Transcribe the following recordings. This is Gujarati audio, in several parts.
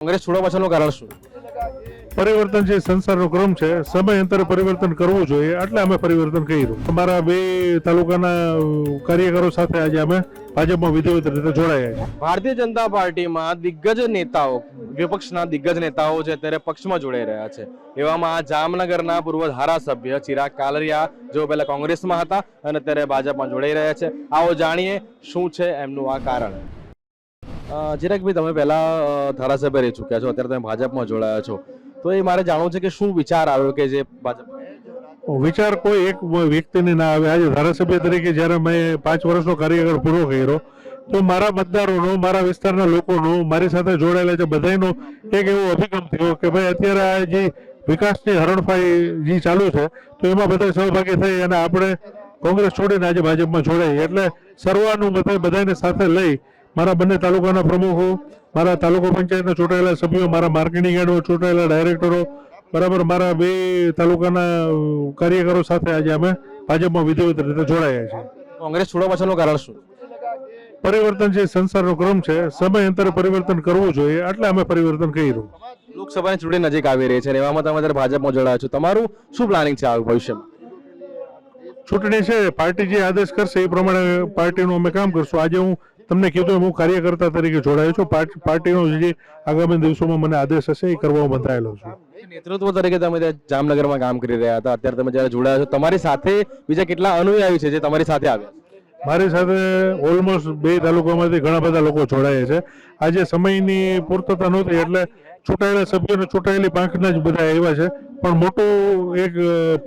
કોંગ્રેસ છોડવા પાછળનું કારણ શું? પરિવર્તન છે સંસારનો ક્રમ છે સમય અંતરે પરિવર્તન કરવું જોઈએ. એટલે અમે પરિવર્તન કર્યું. અમારા બે તાલુકાના કાર્યકરો સાથે આજે અમે ભાજપમાં વિધિવત રીતે જોડાયા છે ભારતીય જનતા પાર્ટીમાં દિગ્ગજ નેતાઓ વિપક્ષના દિગ્ગજ નેતાઓ છે અત્યારે પક્ષમાં જોડાઈ રહ્યા છે. એવામાં જામનગરના પૂર્વ ધારાસભ્ય ચિરાગ કાલરિયા જેઓ પહેલા કોંગ્રેસમાં હતા અને અત્યારે ભાજપમાં જોડાઈ રહ્યા છે. આવો જાણીએ શું છે એમનું આ કારણ. ચિરાગભાઈ તમે પહેલા ધારાસભ્ય રહી ચૂક્યા છો. અત્યારે તમે ભાજપમાં જોડાયા છો. તો એ મારે જાણવું છે કે શું વિચાર આવ્યો કે જે ભાજપ વિચાર કોઈ એક વ્યક્તિને ના આવે. આજે ધારાસભ્ય તરીકે જ્યારે મેં પાંચ વર્ષનો કાર્યકાળ પૂરો કર્યો, તો મારા મતદારોનો, મારા વિસ્તારના લોકોનો, મારી સાથે જોડાયેલા છે બધાનો એક એવો અભિગમ થયો કે ભાઈ, અત્યારે આ જે વિકાસની હરણફાઈ જે ચાલુ છે, તો એમાં બધા સહભાગી થઈ અને આપણે કોંગ્રેસ છોડીને આજે ભાજપમાં જોડાઈ એટલે સર્વાનુમતે બધાને સાથે લઈ મારા બંને તાલુકાના પ્રમુખો મારા તાલુકા પંચાયતના ચૂંટાયેલા સભ્યો મારા માર્કેટિંગ યાર્ડમાં ચૂંટાયેલા ડાયરેક્ટરો બરાબર મારા બે તાલુકાના કાર્યકરો સાથે આજે અમે ભાજપમાં વિધિવત રીતે જોડાયા છીએ. કોંગ્રેસ છોડવા પાછળનું કારણ શું? પરિવર્તન જે સંસારનો ક્રમ છે સમય અંતરે પરિવર્તન કરવું જોઈએ એટલે અમે પરિવર્તન કર્યું લોકસભાની ચૂંટણી નજીક આવી રહી છે અને એવામાં તમે ભાજપમાં જોડાયા છો તમારું શું પ્લાનિંગ છે આ ભવિષ્યમાં? ચૂંટણી છે પાર્ટી જે આદેશ કરશે એ પ્રમાણે પાર્ટીનું અમે કામ કરશું. આજે હું તમને કીધું હું કાર્યકર્તા તરીકે જોડાયો છું. પાર્ટીનો જે આગામી દિવસોમાં મને આદેશ હશે એ કરવામાં બંધાયેલો છું. નેતૃત્વ તરીકે તમે જામનગરમાં કામ કરી રહ્યા હતા અત્યારે તમે જ્યારે જોડાયા છો તમારી સાથે બીજા કેટલા અનુયાયી છે જે તમારી સાથે આવ્યા? મારી સાથે ઓલમોસ્ટ બે તાલુકામાંથી ઘણા બધા લોકો જોડાયા છે. આજે સમયની પૂર્તતા નહોતી એટલે ચૂંટાયેલા સભ્યોને ચૂંટાયેલી પાંખના જ બધા આવ્યા છે. પણ મોટો એક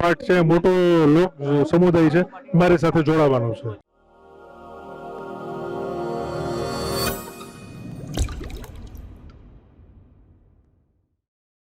પાર્ટ છે મોટો લોક સમુદાય છે મારી સાથે જોડાવાનો છે.